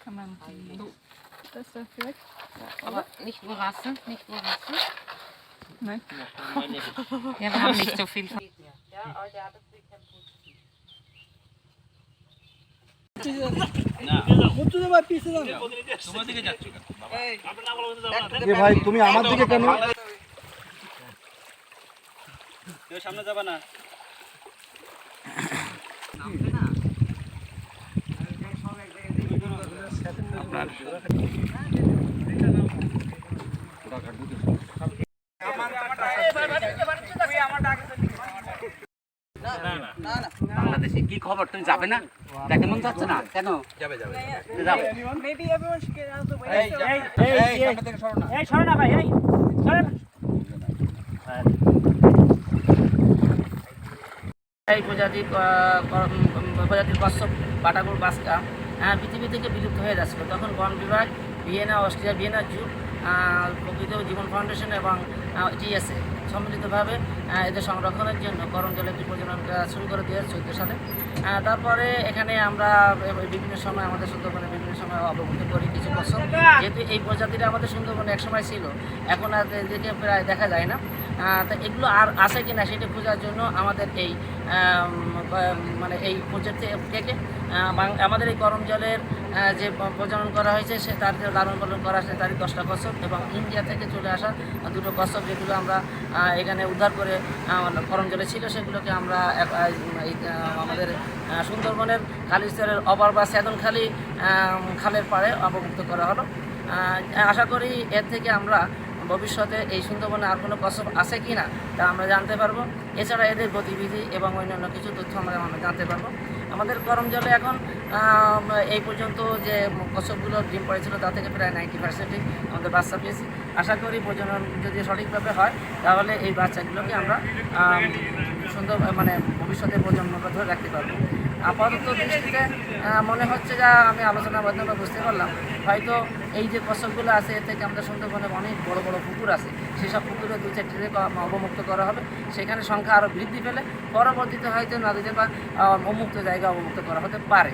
Kann man die das da vielleicht? Ja, aber nicht überraschen, nicht überraschen. Nein. Ja, wir haben nicht so viel. Ja, aber der hat es nicht kaputt. Na. ভাই তুমি আমার দিকে কেন? সামনে যাবে না। বাংলাদেশে কি খবর? তুমি যাবে না? দেখে মন যাচ্ছে না? কেন? যাবে যাবে যাবে। Maybe everyone should get out of the এই এই এই সরো না। এই সরে না ভাই এই সরেন এই প্রজাতির কচ্ছপ বাটাগুল বাসকা পৃথিবী থেকে বিলুপ্ত হয়ে যাচ্ছিল তখন বন বিভাগ ভিয়েনা, অস্ট্রিয়া, ভিয়েনা জুট প্রকৃত জীবন ফাউন্ডেশন এবং টিএসএ সম্মিলিতভাবে এদের সংরক্ষণের জন্য করম জলের প্রজনন শুরু করে দিয়ে চৌদ্দ সালে। তারপরে এখানে আমরা বিভিন্ন সময় আমাদের সুন্দরবনে বিভিন্ন সময় অবগত করি কিছু বছর। যেহেতু এই প্রজাতিটা আমাদের সুন্দরবনে একসময় ছিল, এখন আর এদেরকে প্রায় দেখা যায় না। তা এগুলো আর আছে কি না সেটা খোঁজার জন্য আমাদের এই মানে এই প্রজেক্ট থেকে আমাদের এই গরম জলের যে প্রজনন করা হয়েছে, সে তার যে লালন পালন করা আছে, তারই দশটা কচ্ছপ এবং ইন্ডিয়া থেকে চলে আসা দুটো কচ্ছপ যেগুলো আমরা এখানে উদ্ধার করে গরম জলে ছিল, সেগুলোকে আমরা আমাদের সুন্দরবনের খালিস্তরের অবার বা সেদনখালি খালের পাড়ে অবমুক্ত করা হলো। আশা করি এর থেকে আমরা ভবিষ্যতে এই সুন্দরবনে আর কোনো কচ্ছপ আছে কি না তা আমরা জানতে পারব। এছাড়া এদের গতিবিধি এবং অন্যান্য কিছু তথ্য আমরা জানতে পারব। আমাদের গরম জলে এখন এই পর্যন্ত যে কচ্ছপগুলো ডিম পড়েছিল তা থেকে প্রায় নাইনটি পার্সেন্টই আমাদের বাচ্চা পেয়েছি। আশা করি প্রজনন যদি সঠিকভাবে হয়, তাহলে এই বাচ্চাগুলোকে আমরা সুন্দর মানে ভবিষ্যতে প্রজন্মটা ধরে রাখতে পারব। আপাতত দৃষ্টিতে মনে হচ্ছে যা আমি আলোচনার মাধ্যমে বুঝতে পারলাম। হয়তো এই যে ফসলগুলো আছে, এর থেকে আমাদের সুন্দরবনে অনেক বড় বড় পুকুর আছে। সেসব পুকুরে দু চারটি অবমুক্ত করা হবে। সেখানে সংখ্যা আরও বৃদ্ধি পেলে পরবর্তীতে হয়তো নদীতে বা অমুক্ত জায়গা অবমুক্ত করা হতে পারে।